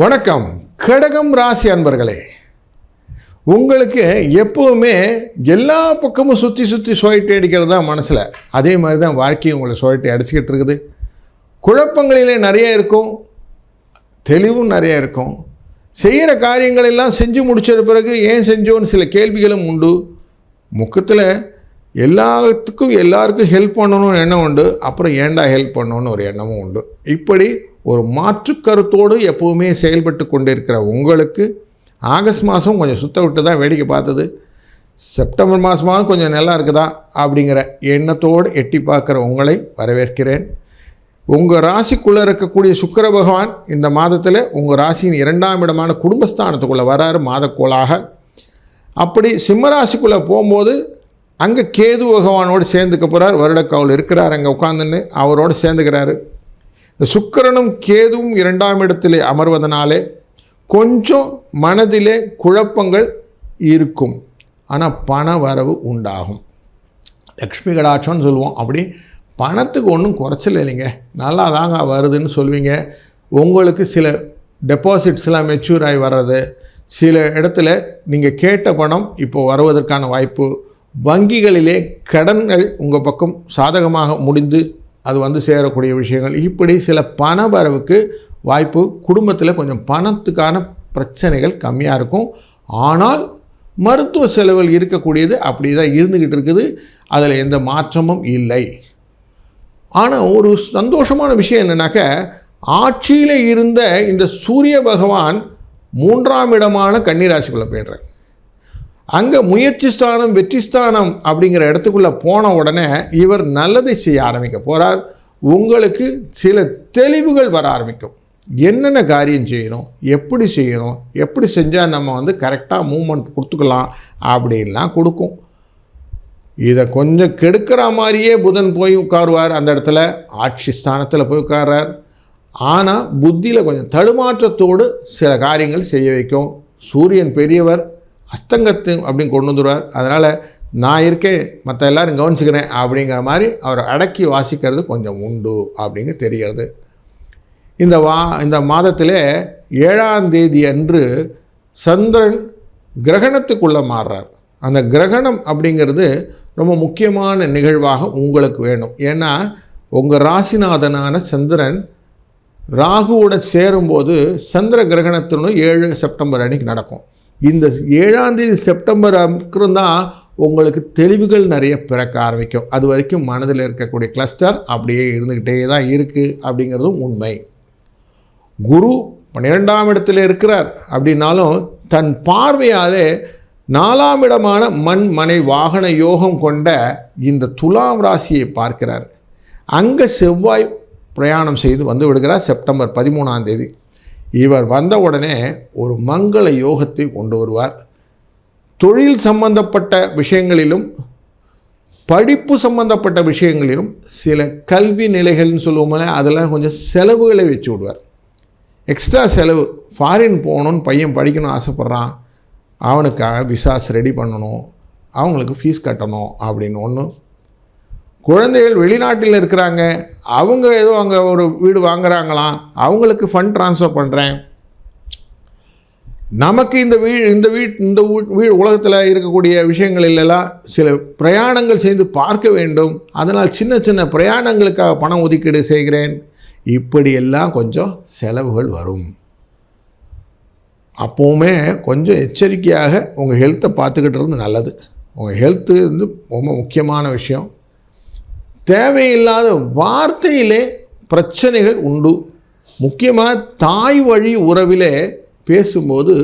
வணக்கம். கடகம் ராசி அன்பர்களே உங்களுக்கு எப்போவுமே எல்லா பக்கமும் சுற்றி சுற்றி சுழட்டி அடிக்கிறது தான் மனசில் அதே மாதிரி தான் வாழ்க்கையும் உங்களை சுழட்டி அடிச்சுக்கிட்டு இருக்குது. குழப்பங்களிலே நிறைய இருக்கும் தெளிவும் நிறைய இருக்கும். செய்கிற காரியங்கள் எல்லாம் செஞ்சு முடிச்ச பிறகு ஏன் செஞ்சோன்னு சில கேள்விகளும் உண்டு. முக்கத்தில் எல்லாத்துக்கும் எல்லாருக்கும் ஹெல்ப் பண்ணணும்னு எண்ணம் உண்டு. அப்புறம் ஏன்டா ஹெல்ப் பண்ணணும்னு ஒரு எண்ணமும் உண்டு. இப்படி ஒரு மாற்று கருத்தோடு எப்போவுமே செயல்பட்டு கொண்டிருக்கிற உங்களுக்கு ஆகஸ்ட் மாதம் கொஞ்சம் சுத்த விட்டு தான் வேடிக்கை பார்த்தது. செப்டம்பர் மாதமாவது கொஞ்சம் நல்லா இருக்குதா? அப்படிங்கிற எண்ணத்தோடு எட்டி பார்க்குற உங்களை வரவேற்கிறேன். உங்கள் ராசிக்குள்ளே இருக்கக்கூடிய சுக்கர பகவான் இந்த மாதத்தில் உங்கள் ராசியின் இரண்டாம் இடமான குடும்பஸ்தானத்துக்குள்ளே வராரு மாதக்கோளாக. அப்படி சிம்ம ராசிக்குள்ளே போகும்போது அங்கே கேது பகவானோடு சேர்ந்துக்க போகிறார் வருடக்காவல் இருக்கிறார் அங்கே உட்காந்துன்னு அவரோடு சேர்ந்துக்கிறாரு. இந்த சுக்கிரனும் கேதுவும் இரண்டாம் இடத்திலே அமர்வதனாலே கொஞ்சம் மனதிலே குழப்பங்கள் இருக்கும். ஆனால் பண வரவு உண்டாகும். லக்ஷ்மி கடாட்சம்னு சொல்லுவோம். அப்படி பணத்துக்கு ஒன்றும் குறைச்சல் இல்லைங்க. நல்லா தாங்க வருதுன்னு சொல்லுவீங்க உங்களுக்கு சில டெபாசிட்ஸ்லாம் மெச்சூர் ஆகி வர்றது சில இடத்துல நீங்கள் கேட்ட பணம் இப்போ வருவதற்கான வாய்ப்பு வங்கிகளிலே கடன்கள் உங்கள் பக்கம் சாதகமாக முடிந்து அது வந்து சேரக்கூடிய விஷயங்கள். இப்படி சில பண வரவுக்கு வாய்ப்பு குடும்பத்தில் கொஞ்சம் பணத்துக்கான பிரச்சனைகள் கம்மியாக இருக்கும். ஆனால் மருத்துவ செலவுகள் இருக்கக்கூடியது அப்படி தான் இருந்துக்கிட்டு இருக்குது. அதில் எந்த மாற்றமும் இல்லை. ஆனால் ஒரு சந்தோஷமான விஷயம் என்னென்னாக்க ஆட்சியில் இருந்த இந்த சூரிய பகவான் மூன்றாம் இடமான கன்னிராசிக்குள்ளே போயிடுறேன் அங்கே முயற்சி ஸ்தானம் வெற்றி ஸ்தானம் அப்படிங்கிற இடத்துக்குள்ளே போன உடனே இவர் நல்லதை செய்ய ஆரம்பிக்க போகிறார் உங்களுக்கு சில தெளிவுகள் வர ஆரம்பிக்கும். என்னென்ன காரியம் செய்யணும் எப்படி செய்யணும் எப்படி செஞ்சால் நம்ம வந்து கரெக்டாக மூமெண்ட் கொடுத்துக்கலாம் அப்படின்லாம் கொடுக்கும். இதை கொஞ்சம் கெடுக்கிற மாதிரியே புதன் போய் உட்காருவார் அந்த இடத்துல. ஆட்சி ஸ்தானத்தில் போய் உட்கார்றார். ஆனால் புத்தியில் கொஞ்சம் தடுமாற்றத்தோடு சில காரியங்கள் செய்ய வைக்கும். சூரியன் பெரியவர் அஸ்தங்கத்து அப்படின்னு கொண்டு வந்துடுவார். அதனால் நான் இருக்கேன் மற்ற எல்லாரும் கவனிச்சுக்கிறேன் அப்படிங்கிற மாதிரி அவரை அடக்கி வாசிக்கிறது கொஞ்சம் உண்டு அப்படிங்க தெரிகிறது. இந்த வா இந்த மாதத்திலே ஏழாம் தேதி அன்று சந்திரன் கிரகணத்துக்குள்ளே மாறுறார். அந்த கிரகணம் அப்படிங்கிறது ரொம்ப முக்கியமான நிகழ்வாக உங்களுக்கு வேணும். ஏன்னா உங்கள் ராசிநாதனான சந்திரன் ராகுவோட சேரும்போது சந்திர கிரகணத்தினும் ஏழு செப்டம்பர் அன்னைக்கு நடக்கும். இந்த ஏழாம் தேதி செப்டம்பர் அப்புறம் தான் உங்களுக்கு தெளிவுகள் நிறைய பிறக்க ஆரம்பிக்கும். அது வரைக்கும் மனதில் இருக்கக்கூடிய கிளஸ்டர் அப்படியே இருந்துக்கிட்டே தான் இருக்குது அப்படிங்கிறதும் உண்மை. குரு பன்னிரெண்டாம் இடத்துல இருக்கிறார் அப்படின்னாலும் தன் பார்வையாலே நாலாம் இடமான மண் மனை வாகன யோகம் கொண்ட இந்த துலாம் ராசியை பார்க்கிறார். அங்கே செவ்வாய் பிரயாணம் செய்து வந்து விடுகிறார் செப்டம்பர் பதிமூணாம் தேதி. இவர் வந்த உடனே ஒரு மங்கள யோகத்தை கொண்டு வருவார். தொழில் சம்பந்தப்பட்ட விஷயங்களிலும் படிப்பு சம்பந்தப்பட்ட விஷயங்களிலும் சில கல்வி நிலைகள்னு சொல்லுவோம்ல அதெல்லாம் கொஞ்சம் செலவுகளை வச்சு விடுவார். எக்ஸ்ட்ரா செலவு ஃபாரின் போகணுன்னு பையன் படிக்கணும் ஆசைப்பட்றான் அவனுக்காக விசாஸ் ரெடி பண்ணணும் அவங்களுக்கு ஃபீஸ் கட்டணும் அப்படின்னு ஒன்று குழந்தைகள் வெளிநாட்டில் இருக்கிறாங்க அவங்க ஏதோ அங்கே ஒரு வீடு வாங்குறாங்களாம் அவங்களுக்கு ஃபண்ட் ட்ரான்ஸ்ஃபர் பண்ணுறேன் நமக்கு இந்த வீ இந்த வீட் இந்த வீ உலகத்தில் இருக்கக்கூடிய விஷயங்களிலெல்லாம் சில பிரயாணங்கள் செய்து பார்க்க வேண்டும். அதனால் சின்ன சின்ன பிரயாணங்களுக்காக பணம் ஒதுக்கீடு செய்கிறேன். இப்படியெல்லாம் கொஞ்சம் செலவுகள் வரும். அப்போவுமே கொஞ்சம் எச்சரிக்கையாக உங்கள் ஹெல்த்தை பார்த்துக்கிட்டு இருந்து நல்லது. உங்கள் ஹெல்த்து வந்து ரொம்ப முக்கியமான விஷயம். தேவையில்லாத வார்த்தையிலே பிரச்சனைகள் உண்டு. முக்கியமாக தாய் வழி உறவிலே பேசும்போது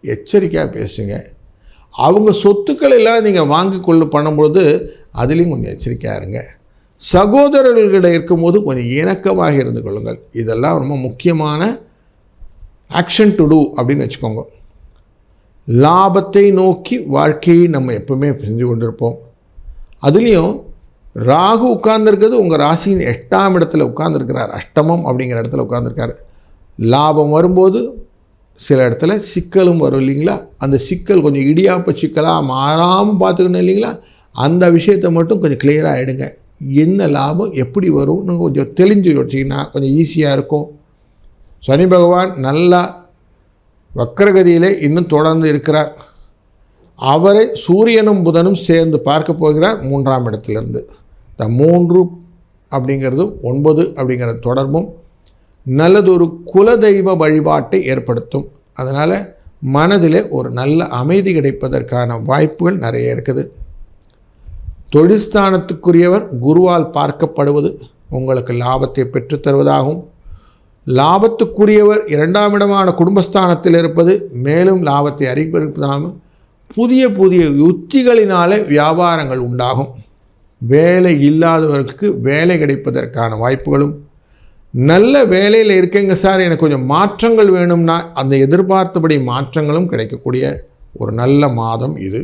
எச்சரிக்கையாக பேசுங்க. அவங்க சொத்துக்களை எல்லாம் நீங்கள் வாங்கி கொள்ள பண்ணும்பொழுது அதுலேயும் கொஞ்சம் எச்சரிக்கையாக இருங்க. சகோதரர்களிட இருக்கும்போது கொஞ்சம் இணக்கமாக இருந்து கொள்ளுங்கள். இதெல்லாம் ரொம்ப முக்கியமான ஆக்ஷன் டு டூ அப்படின்னு வச்சுக்கோங்க. லாபத்தை நோக்கி வாழ்க்கையை நம்ம எப்பவுமே செஞ்சு கொண்டிருப்போம். அதுலேயும் ராகு உட்கார்ந்துருக்கிறது உங்கள் ராசியின் எட்டாம் இடத்துல உட்கார்ந்துருக்கிறார். அஷ்டமம் அப்படிங்கிற இடத்துல உட்காந்துருக்காரு லாபம் வரும்போது சில இடத்துல சிக்கலும் வரும் இல்லைங்களா? அந்த சிக்கல் கொஞ்சம் இடியாப்ப சிக்கலாக மாறாமல் பார்த்துக்கணும் இல்லைங்களா? அந்த விஷயத்தை மட்டும் கொஞ்சம் கிளியராக ஆகிடுங்க என்ன லாபம் எப்படி வரும்னு கொஞ்சம் தெளிஞ்சு வச்சிங்கன்னா கொஞ்சம் ஈஸியாக இருக்கும். சனி பகவான் நல்லா வக்கரகதியிலே இன்னும் தொடர்ந்து இருக்கிறார். அவரை சூரியனும் புதனும் சேர்ந்து பார்க்க போகிறார் மூன்றாம் இடத்திலிருந்து. இந்த மூன்று அப்படிங்கிறது ஒன்பது அப்படிங்கிற தொடர்பும் நல்லதொரு குலதெய்வ வழிபாட்டை ஏற்படுத்தும். அதனால் மனதிலே ஒரு நல்ல அமைதி கிடைப்பதற்கான வாய்ப்புகள் நிறைய இருக்குது. தொழிற்ஸ்தானத்துக்குரியவர் குருவால் பார்க்கப்படுவது உங்களுக்கு லாபத்தை பெற்றுத்தருவதாகும் லாபத்துக்குரியவர் இரண்டாம் இடமான குடும்பஸ்தானத்தில் இருப்பது மேலும் லாபத்தை அறிவிப்பதனாலும் புதிய புதிய யுத்திகளினாலே வியாபாரங்கள் உண்டாகும். வேலை இல்லாதவர்களுக்கு வேலை கிடைப்பதற்கான வாய்ப்புகளும் நல்ல வேலையில் இருக்கேங்க சார் எனக்கு கொஞ்சம் மாற்றங்கள் வேணும்னா அந்த எதிர்பார்த்தபடி மாற்றங்களும் கிடைக்கக்கூடிய ஒரு நல்ல மாதம் இது.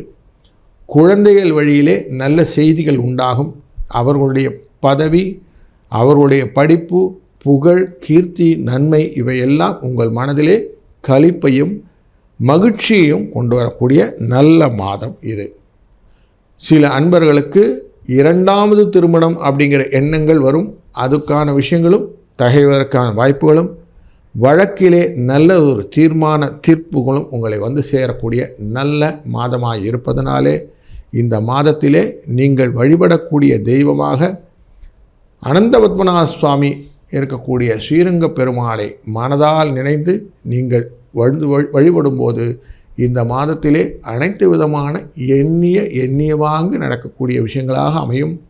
குழந்தைகள் வழியிலே நல்ல செய்திகள் உண்டாகும். அவர்களுடைய பதவி அவர்களுடைய படிப்பு புகழ் கீர்த்தி நன்மை இவையெல்லாம் உங்கள் மனதிலே களிப்பையும் மகிழ்ச்சியையும் கொண்டு வரக்கூடிய நல்ல மாதம் இது. சில அன்பர்களுக்கு இரண்டாவது திருமணம் அப்படிங்கிற எண்ணங்கள் வரும். அதுக்கான விஷயங்களும் தகைவதற்கான வாய்ப்புகளும் வழக்கிலே நல்ல ஒரு தீர்மான தீர்ப்புகளும் உங்களை வந்து சேரக்கூடிய நல்ல மாதமாக இருப்பதனாலே இந்த மாதத்திலே நீங்கள் வழிபடக்கூடிய தெய்வமாக அனந்த பத்மநாத சுவாமி இருக்கக்கூடிய ஸ்ரீரங்க பெருமாளை மனதால் நினைந்து நீங்கள் வழி வழிபடும்போது இந்த மாதத்திலே அனைத்து விதமான எண்ணிய எண்ணியவாங்கு நடக்கக்கூடிய விஷயங்களாக அமையும்.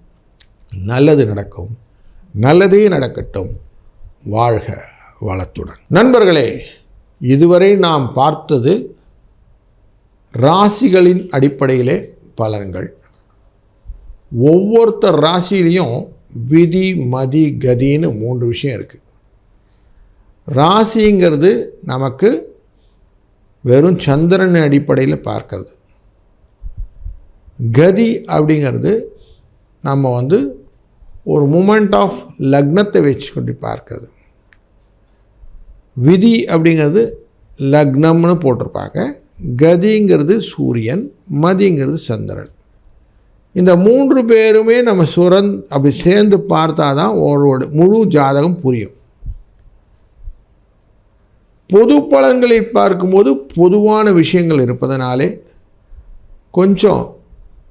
நல்லது நடக்கும். நல்லதே நடக்கட்டும். வாழ்க வளத்துடன். நண்பர்களே இதுவரை நாம் பார்த்தது ராசிகளின் அடிப்படையிலே பலன்கள். ஒவ்வொருத்தர் ராசியிலையும் விதி மதி கதின்னு மூன்று விஷயம் இருக்குது ராசிங்கிறது நமக்கு வெறும் சந்திரன் அடிப்படையில் பார்க்கறது. கதி அப்படிங்கிறது நம்ம வந்து ஒரு மூமெண்ட் ஆஃப் லக்னத்தை வச்சுக்கொண்டு பார்க்கறது. விதி அப்படிங்கிறது லக்னம்னு போட்டிருப்பாங்க. கதிங்கிறது சூரியன் மதிங்கிறது சந்திரன். இந்த மூன்று பேருமே நம்ம சுரந் அப்படி சேர்ந்து பார்த்தா தான் ஒருவோட முழு ஜாதகம் புரியும். பொது பலன்களை பார்க்கும்போது பொதுவான விஷயங்கள் இருப்பதனாலே கொஞ்சம்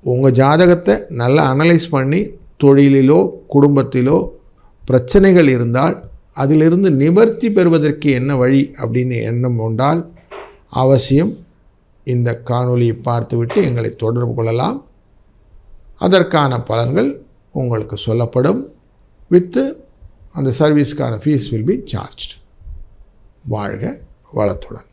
உங்கள் ஜாதகத்தை நல்லா அனலைஸ் பண்ணி தொழிலிலோ குடும்பத்திலோ பிரச்சனைகள் இருந்தால் அதிலிருந்து நிவர்த்தி பெறுவதற்கு என்ன வழி அப்படின்னு எண்ணம் கொண்டால் அவசியம் இந்த காணொலியை பார்த்துவிட்டு எங்களை தொடர்பு கொள்ளலாம். அதற்கான பலன்கள் உங்களுக்கு சொல்லப்படும். வித்து அந்த சர்வீஸ்க்கான ஃபீஸ் வில் பி சார்ஜ்டு வாழ்க வளத்துடன்.